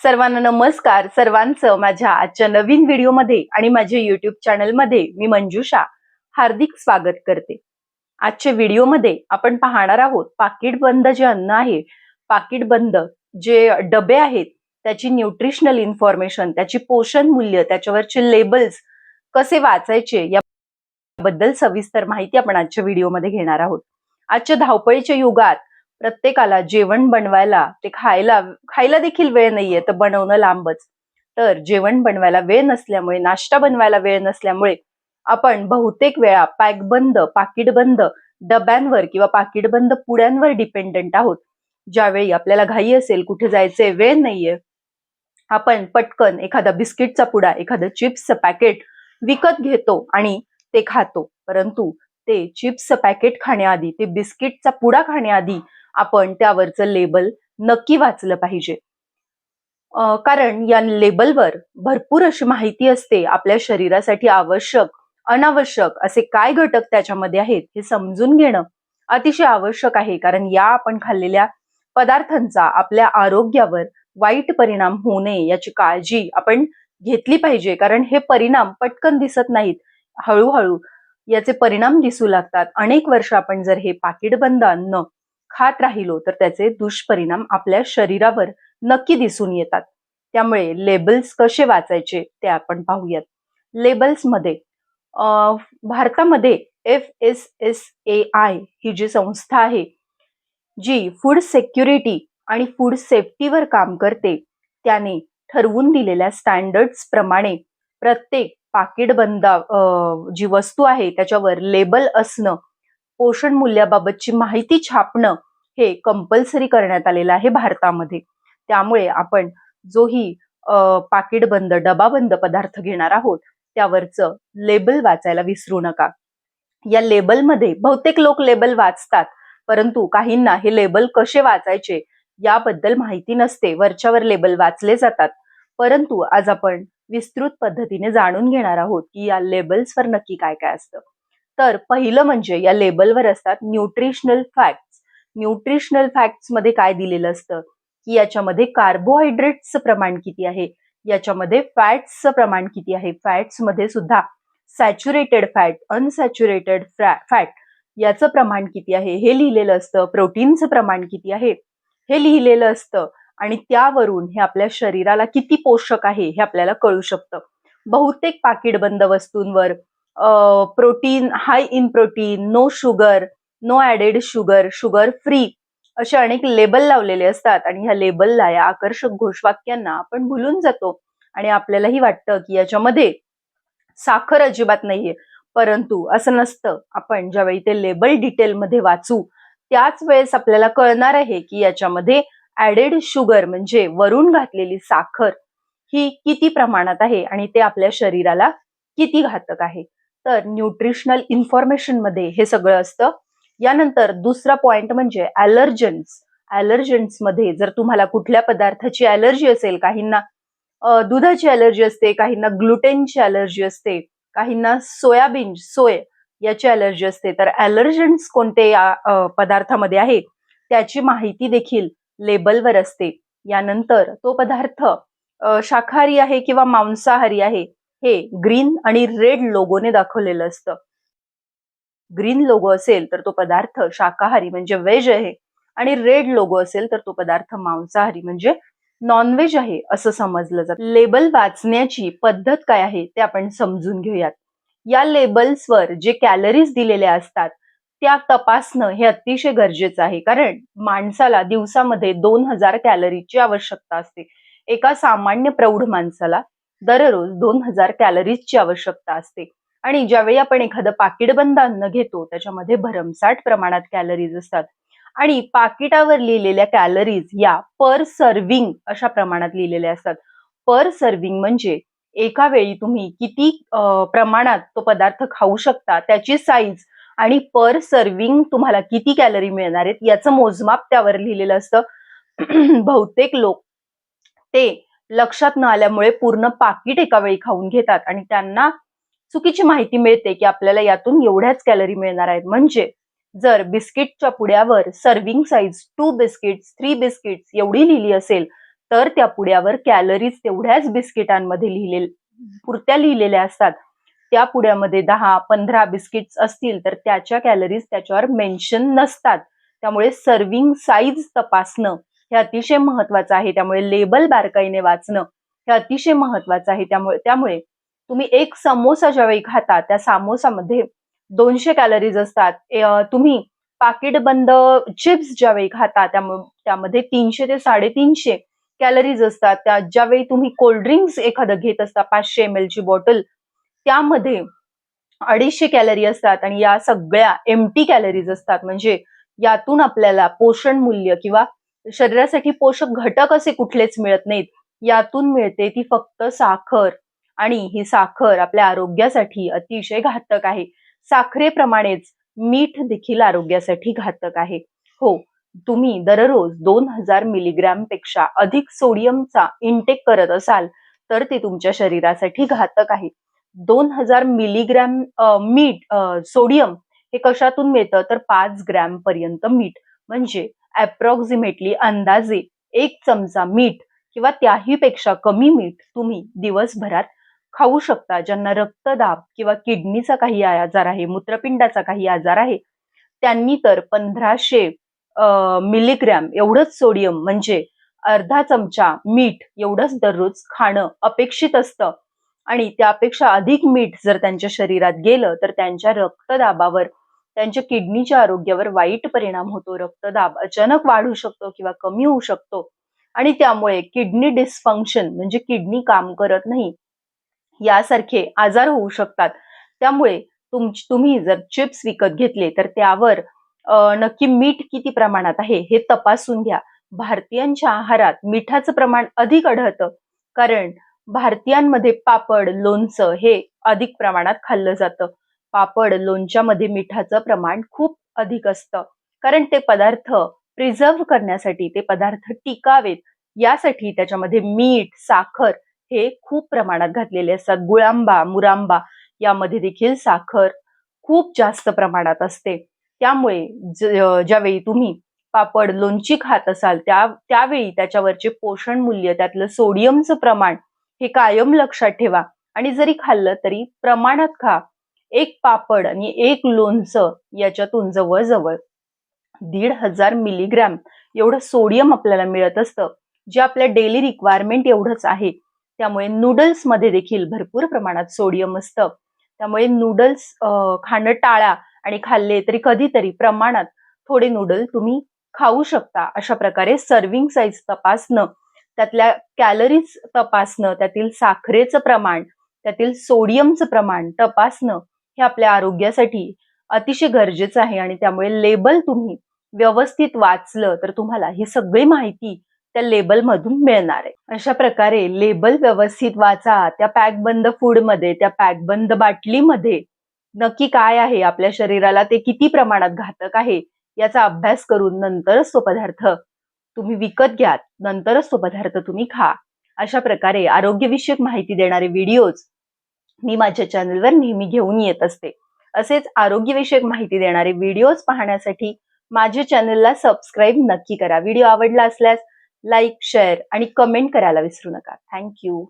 सर्वांना नमस्कार. सर्वांचं माझ्या आजच्या नवीन व्हिडिओमध्ये आणि माझ्या युट्यूब चॅनलमध्ये मी मंजुषा हार्दिक स्वागत करते. आजच्या व्हिडिओमध्ये आपण पाहणार आहोत पाकिट बंद जे अन्न आहे पाकिट बंद जे डबे आहेत त्याची न्यूट्रिशनल इन्फॉर्मेशन त्याची पोषण मूल्य त्याच्यावरचे लेबल्स कसे वाचायचे याबद्दल सविस्तर माहिती आपण आजच्या व्हिडिओमध्ये घेणार आहोत. आजच्या धावपळीच्या युगात प्रत्येकाला जेवण बनवायला ते खायला खायला देखील वेळ नाहीये तर बनवणं लांबच. तर जेवण बनवायला वेळ नसल्यामुळे नाश्ता बनवायला वेळ नसल्यामुळे आपण बहुतेक वेळा पॅकबंद पाकिटबंद डब्यांवर किंवा पाकिटबंद पुड्यांवर डिपेंडंट आहोत. ज्यावेळी आपल्याला घाई असेल कुठे जायचे वेळ नाहीये. आपण पटकन एखादा बिस्किटचा पुडा एखादं चिप्सचं पॅकेट विकत घेतो आणि ते खातो. परंतु ते चिप्सचं पॅकेट खाण्याआधी ते बिस्किटचा पुडा खाण्याआधी आपण त्यावरचं लेबल नक्की वाचलं पाहिजे. कारण या लेबलवर भरपूर अशी माहिती असते. आपल्या शरीरासाठी आवश्यक अनावश्यक असे काय घटक त्याच्यामध्ये आहेत हे समजून घेणं अतिशय आवश्यक आहे. कारण या आपण खाल्लेल्या पदार्थांचा आपल्या आरोग्यावर वाईट परिणाम होऊ नये याची काळजी आपण घेतली पाहिजे. कारण हे परिणाम पटकन दिसत नाहीत. हळूहळू याचे परिणाम दिसू लागतात. अनेक वर्ष आपण जर हे पाकिटबंद अन्न खात राहिलो तर त्याचे दुष्परिणाम आपल्या शरीरावर नक्की दिसून येतात. त्यामुळे लेबल्स कसे वाचायचे ते आपण पाहूयात. लेबल्समध्ये भारतामध्ये F S S A I ही जी संस्था आहे जी फूड सेक्युरिटी आणि फूड सेफ्टीवर काम करते त्याने ठरवून दिलेल्या स्टँडर्ड्स प्रमाणे प्रत्येक पाकिट बंदा जी वस्तू आहे त्याच्यावर लेबल असणं पोषण मूल्याबाबतची माहिती छापणं हे कंपल्सरी करण्यात आलेलं आहे भारतामध्ये. त्यामुळे आपण जोही पाकिट बंद डबा डबाबंद पदार्थ घेणार आहोत त्यावरचं लेबल वाचायला विसरू नका. या लेबलमध्ये बहुतेक लोक लेबल वाचतात परंतु काहींना हे लेबल कसे वाचायचे याबद्दल माहिती नसते वरच्यावर लेबल वाचले जातात. परंतु आज आपण विस्तृत पद्धतीने जाणून घेणार आहोत की या लेबल्सवर नक्की काय काय असतं. तर पहिलं म्हणजे या लेबलवर असतात न्यूट्रिशनल फॅक्ट्स. न्यूट्रिशनल फॅक्ट्समध्ये काय दिलेलं असतं? की याच्यामध्ये कार्बोहायड्रेट्सचं प्रमाण किती आहे? याच्यामध्ये फॅट्सचं प्रमाण किती आहे? फॅट्समध्ये सुद्धा सॅच्युरेटेड फॅट अनसॅच्युरेटेड फॅट याचं प्रमाण किती आहे? हे लिहिलेलं असतं. प्रोटीनचं प्रमाण किती आहे? हे लिहिलेलं असतं. आणि त्यावरून हे आपल्या शरीराला किती पोषक आहे हे आपल्याला कळू शकतं. बहुतेक पाकिटबंद वस्तूंवर protein high in protein no sugar no added sugar sugar free असे अनेक लेबल लावलेले असतात. आणि ह्या लेबलला या आकर्षक घोषवाक्यांना आपण भुलून जातो. आणि आपल्यालाही वाटतं की याच्यामध्ये साखर अजिबात नाहीये. परंतु असं नसतं. आपण ज्यावेळी ते लेबल डिटेलमध्ये वाचू त्याच वेळेस आपल्याला कळणार आहे की याच्यामध्ये ऍडेड शुगर म्हणजे वरून घातलेली साखर ही किती प्रमाणात आहे आणि ते आपल्या शरीराला किती घातक आहे. तर न्यूट्रिशनल इन्फॉर्मेशनमध्ये हे सगळं असतं. यानंतर दुसरा पॉइंट म्हणजे ॲलर्जन्स ॲलर्जन्समध्ये जर तुम्हाला कुठल्या पदार्थाची ॲलर्जी असेल काहींना दुधाची ॲलर्जी असते काहींना ग्लुटेनची ॲलर्जी असते काहींना सोयाबीन सोय याची ॲलर्जी असते. तर ॲलर्जन्स कोणते या पदार्थामध्ये आहे त्याची माहिती देखील लेबलवर असते. यानंतर तो पदार्थ शाकाहारी आहे किंवा मांसाहारी आहे हे ग्रीन आणि रेड लोगोने दाखवलेलं असतं. ग्रीन लोगो असेल तर तो पदार्थ शाकाहारी म्हणजे व्हेज आहे आणि रेड लोगो असेल तर तो पदार्थ मांसाहारी म्हणजे नॉनव्हेज आहे असं समजलं जातं. लेबल वाचण्याची पद्धत काय आहे ते आपण समजून घेऊयात. या लेबल्सवर जे कॅलरीज दिलेल्या असतात त्या तपासणं हे अतिशय गरजेचं आहे. कारण माणसाला दिवसामध्ये दोन हजार कॅलरीची आवश्यकता असते. एका सामान्य प्रौढ माणसाला दररोज दोन हजार कॅलरीजची आवश्यकता असते. आणि ज्यावेळी आपण एखादं पाकिटबंद अन्न घेतो त्याच्यामध्ये भरमसाठ प्रमाणात कॅलरीज असतात. आणि पाकिटावर लिहिलेल्या कॅलरीज या पर सर्विंग अशा प्रमाणात लिहिलेल्या असतात. पर सर्विंग म्हणजे एका वेळी तुम्ही किती प्रमाणात तो पदार्थ खाऊ शकता त्याची साईज आणि पर सर्विंग तुम्हाला किती कॅलरी मिळणार आहेत याचं मोजमाप त्यावर लिहिलेलं असतं. बहुतेक लोक ते लक्षात न आल्यामुळे पूर्ण पाकिट एका वेळी खाऊन घेतात. आणि त्यांना चुकीची माहिती मिळते की आपल्याला यातून एवढ्याच कॅलरी मिळणार आहेत. म्हणजे जर बिस्किटच्या पुड्यावर serving size two biscuits three biscuits एवढी लिहिली असेल तर त्या पुड्यावर कॅलरीज तेवढ्याच बिस्किटांमध्ये लिहिले पुरत्या लिहिलेल्या असतात. त्या पुड्यामध्ये दहा पंधरा बिस्किट्स असतील तर त्याच्या कॅलरीज त्याच्यावर मेन्शन नसतात. त्यामुळे सर्विंग साईज तपासणं हे अतिशय महत्वाचं आहे. त्यामुळे लेबल बारकाईने वाचणं हे अतिशय महत्वाचं आहे. त्यामुळे त्यामुळे तुम्ही एक समोसा ज्यावेळी खाता त्या समोसामध्ये दोनशे कॅलरीज असतात. तुम्ही पाकिट बंद चिप्स ज्यावेळी खाता त्यामुळे त्यामध्ये तीनशे ते साडेतीनशे कॅलरीज असतात. त्या ज्यावेळी तुम्ही कोल्ड्रिंक्स एखादं घेत असता पाचशे एम ची बॉटल त्यामध्ये अडीचशे कॅलरी असतात आणि या सगळ्या एमटी कॅलरीज असतात. म्हणजे यातून आपल्याला पोषण मूल्य किंवा शरीरासाठी पोषक घटक असे कुठलेच मिळत नाहीत. यातून मिळते ती फक्त साखर. आणि ही साखर आपल्या आरोग्यासाठी अतिशय घातक आहे. साखरेप्रमाणेच मीठ देखील आरोग्यासाठी घातक आहे. हो तुम्ही दररोज दोन हजार मिलीग्रॅमपेक्षा अधिक सोडियमचा इंटेक करत असाल तर ते तुमच्या शरीरासाठी घातक आहे. दोन हजार मिलीग्रॅम मीठ सोडियम हे कशातून मिळतं? तर पाच ग्रॅम पर्यंत मीठ. म्हणजे अप्रॉक्सिमेटली अंदाजे एक चमचा मीठ किंवा त्याही पेक्षा कमी मीठ तुम्ही दिवसभरात खाऊ शकता. ज्यांना रक्तदाब किंवा किडनीचा काही आजार आहे मूत्रपिंडाचा काही आजार आहे त्यांनी तर पंधराशे मिलीग्रॅम एवढंच सोडियम म्हणजे अर्धा चमचा मीठ एवढंच दररोज खाणं अपेक्षित असतं. आणि त्यापेक्षा अधिक मीठ जर त्यांच्या शरीरात गेलं तर त्यांच्या रक्तदाबावर त्यांच्या किडनीच्या आरोग्यावर वाईट परिणाम होतो. रक्तदाब अचानक वाढू शकतो किंवा कमी होऊ शकतो. आणि त्यामुळे किडनी डिस्फंक्शन म्हणजे किडनी काम करत नाही यासारखे आजार होऊ शकतात. त्यामुळे तुम तुम्ही जर चिप्स विकत घेतले तर त्यावर नक्की मीठ किती प्रमाणात आहे हे तपासून घ्या. भारतीयांच्या आहारात मिठाचं प्रमाण अधिक आढळतं. कारण भारतीयांमध्ये पापड लोणचं हे अधिक प्रमाणात खाल्लं जातं. पापड लोणच्यामध्ये मिठाचं प्रमाण खूप अधिक असतं. कारण ते पदार्थ प्रिझर्व्ह करण्यासाठी ते पदार्थ टिकावेत. यासाठी त्याच्यामध्ये मीठ साखर हे खूप प्रमाणात घातलेले असतात. गुळांबा मुरांबा यामध्ये देखील साखर खूप जास्त प्रमाणात असते. त्यामुळे ज- ज्यावेळी तुम्ही पापड लोणची खात असाल त्या त्यावेळी त्याच्यावरचे पोषण मूल्य त्यातलं सोडियमचं प्रमाण हे कायम लक्षात ठेवा. आणि जरी खाल्लं तरी प्रमाणात खा. एक पापड आणि एक लोणचं याच्यातून जवळजवळ दीड हजार मिलीग्रॅम एवढं सोडियम आपल्याला मिळत असतं जे आपल्या डेली रिक्वायरमेंट एवढंच आहे. त्यामुळे नूडल्समध्ये देखील भरपूर प्रमाणात सोडियम असतं. त्यामुळे नूडल्स खाणं टाळा आणि खाल्ले तरी कधीतरी प्रमाणात थोडे नूडल तुम्ही खाऊ शकता अशा प्रकारे सर्विंग साईज तपासणं त्यातल्या कॅलरीज तपासणं त्यातील साखरेचं प्रमाण त्यातील सोडियमचं प्रमाण तपासणं हे आपल्या आरोग्यासाठी अतिशय गरजेचं आहे आणि त्यामुळे लेबल तुम्ही व्यवस्थित वाचलं तर तुम्हाला ही सगळी माहिती त्या लेबल मधून मिळणार आहे. अशा प्रकारे लेबल व्यवस्थित वाचा त्या पॅक बंद फूडमध्ये त्या पॅक बंद बाटलीमध्ये नक्की काय आहे आपल्या शरीराला ते किती प्रमाणात घातक आहे याचा अभ्यास करून नंतरच तो पदार्थ तुम्ही विकत घ्या नंतरच तो पदार्थ तुम्ही खा. अशा प्रकारे आरोग्यविषयक माहिती देणारे व्हिडिओज मी माझ्या चॅनलवर नेहमी घेऊन येत असते. असेच आरोग्यविषयक माहिती देणारे व्हिडिओज पाहण्यासाठी माझ्या चॅनलला सबस्क्राईब नक्की करा. व्हिडिओ आवडला असल्यास लाईक शेअर आणि कमेंट करायला विसरू नका. थँक्यू